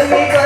Ay,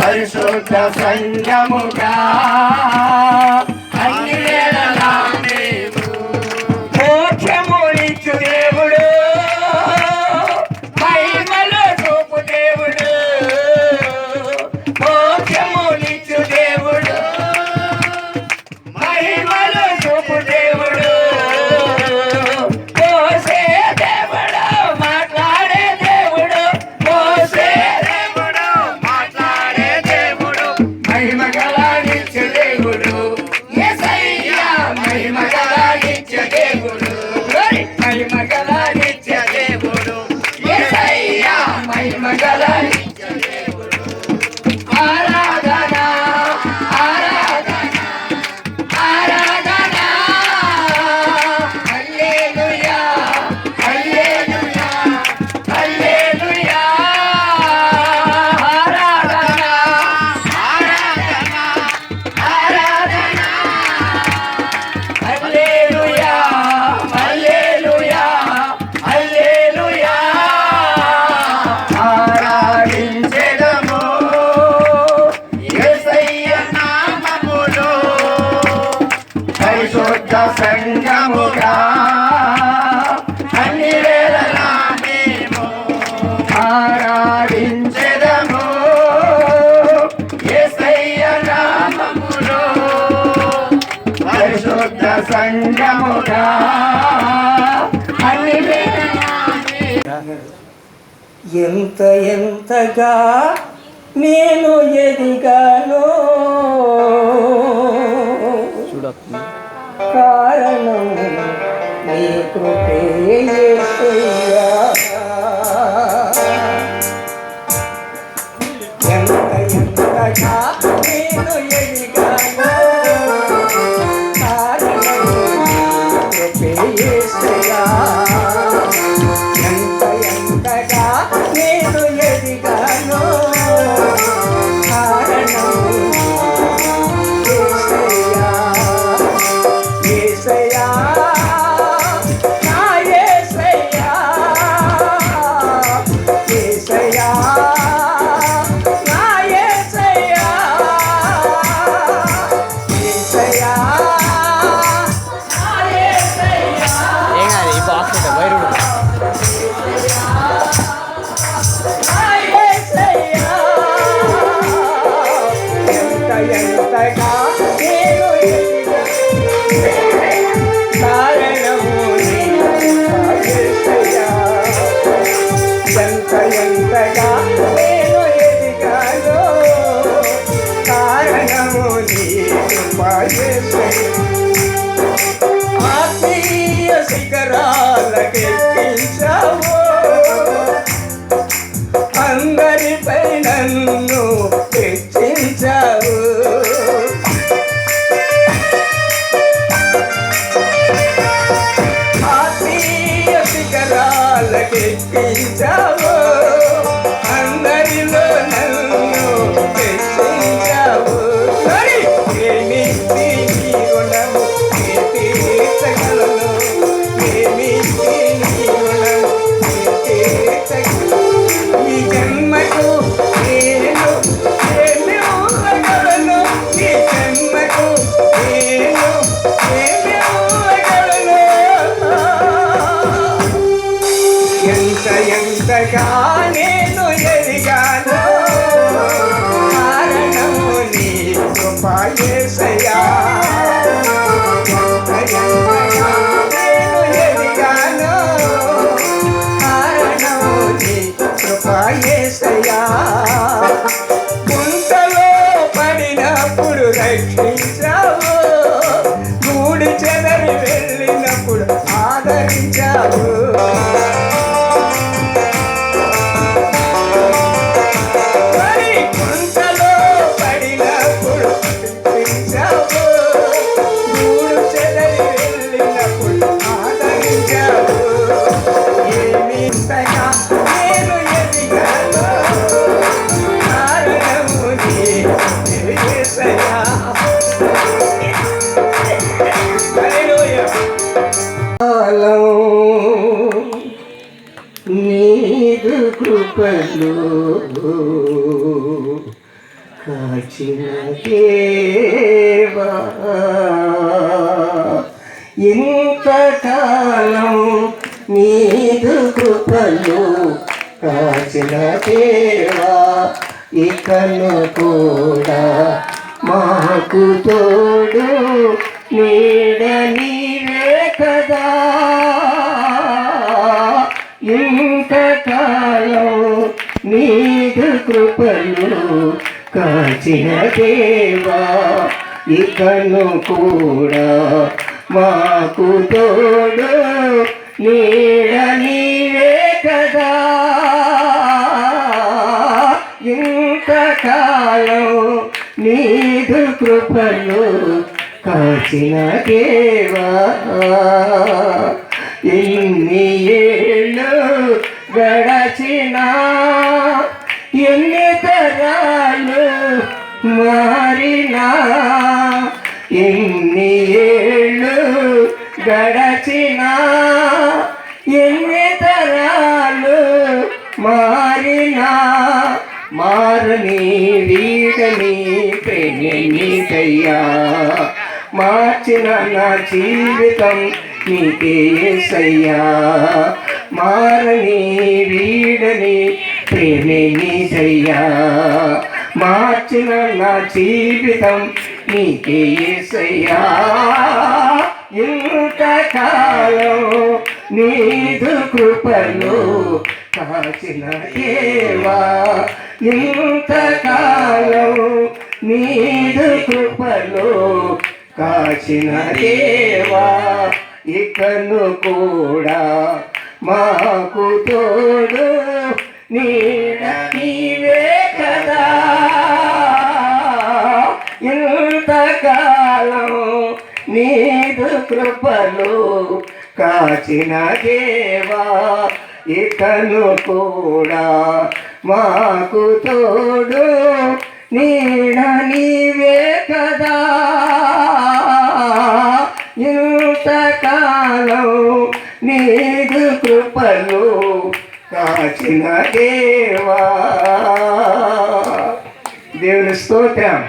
పరిశుద్ధ సంగముగ ఎంత ఎంతగా నేను ఎదిగాను. కారణం నీ కృప నేను ఎదిగాను కారణము నీ కృపయేసయా నేను ఎదిగాను కారణము నీ కృపయేసయా గుంటలో పడినప్పుడు రక్షించావు. గూడి చెదరి వెళ్ళినప్పుడు ఆదరించావు. కాలం నీకు కృపలు కాచిన దేవా. ఇంతకాలం నీకు కృపలు కాచిన దేవా. ఇకను కూడా మాకు తోడు నీడ నీవే కదా. ఇంతకాలం నీదు కృపలు కాచిన దేవా ఇకను కూడా మాకు తోడు నీడ నీవే కదా. ఇంతకాలం నీదు కృపలు కాచిన కేవా ఎన్ని ఏళ్ళు గడచినా ఎన్ని తరాలు మారినా ఎన్ని ఏళ్ళు గడచిన ఎన్ని తరాలు మారినా మారని వీడని ప్రేమికయ్యా మార్చిన నా జీవితం నీకే సయ్యా మారని వీడని ప్రేమే ప్రేమికయ్యా మార్చిన నా జీవితం నీకే సయ్యా ఇంతకాలం నీదు కృపలు కాచిన ఏవా. ఇంతకాలం నీదు కృపలో కాచిన దేవా ఇకను కూడా మాకు తోడు నీడ నీవే కదా. ఇంతకాలం నీదు కృపలు కాచిన దేవా ఇకను కూడా మాకు తోడు నీడ నీవే కదా. ఇంతకాలం నీదు కృపలు కాచిన దేవా. దేవుని స్తోత్రం.